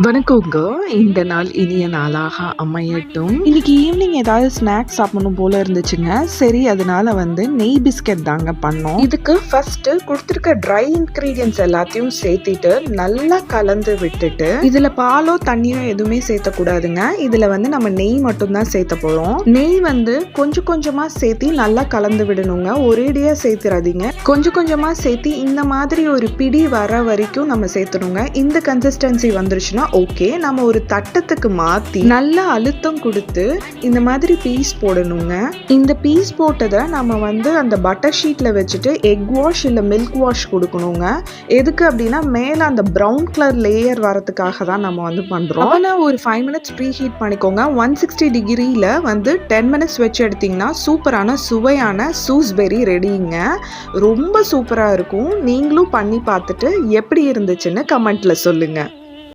வணக்கங்க. இந்த நாள் இனிய நாளாக அமையட்டும். இன்னைக்கு ஈவினிங் ஏதாவது ஸ்நாக்ஸ் சாப்பிடணும் போல இருந்துச்சுங்க. சரி அதனால வந்து நெய் பிஸ்கட் தாங்க பண்ணோம். இதுக்கு ஃபர்ஸ்ட் கொடுத்துருக்க ட்ரை இன்கிரீடியன்ஸ் எல்லாத்தையும் சேர்த்திட்டு நல்லா கலந்து விட்டுட்டு இதுல பாலோ தண்ணியோ எதுவுமே சேர்த்தக்கூடாதுங்க. இதுல வந்து நம்ம நெய் மட்டும் தான் சேர்த்த போறோம். நெய் வந்து கொஞ்சம் கொஞ்சமா சேர்த்தி நல்லா கலந்து விடணுங்க. ஒரேடியா சேர்த்துறாதீங்க கொஞ்சம் கொஞ்சமா சேர்த்தி இந்த மாதிரி ஒரு பிடி வர வரைக்கும் நம்ம சேர்த்தணுங்க. இந்த கன்சிஸ்டன்சி வந்துருச்சுன்னா ஓகே நம்ம ஒரு தட்டத்துக்கு மாற்றி நல்லா அழுத்தம் கொடுத்து இந்த மாதிரி பீஸ் போடணுங்க. இந்த பீஸ் போட்டதை நம்ம வந்து அந்த பட்டர் ஷீட்டில் வச்சுட்டு எக் வாஷ் இல்லை மில்க் வாஷ் கொடுக்கணுங்க. எதுக்கு அப்படின்னா மேலே அந்த ப்ரௌன் கலர் லேயர் வரதுக்காக தான் நம்ம வந்து பண்ணுறோம் ஆனால் ஒரு ஃபைவ் மினிட்ஸ் ப்ரீ ஹீட் பண்ணிக்கோங்க. ஒன் சிக்ஸ்டி டிகிரியில் வந்து டென் மினிட்ஸ் வச்சு எடுத்தீங்கன்னா சூப்பரான சுவையான சூஸ்பெரி ரெடிங்க ரொம்ப சூப்பராக இருக்கும். நீங்களும் பண்ணி பார்த்துட்டு எப்படி இருந்துச்சுன்னு கமெண்ட்டில் சொல்லுங்கள்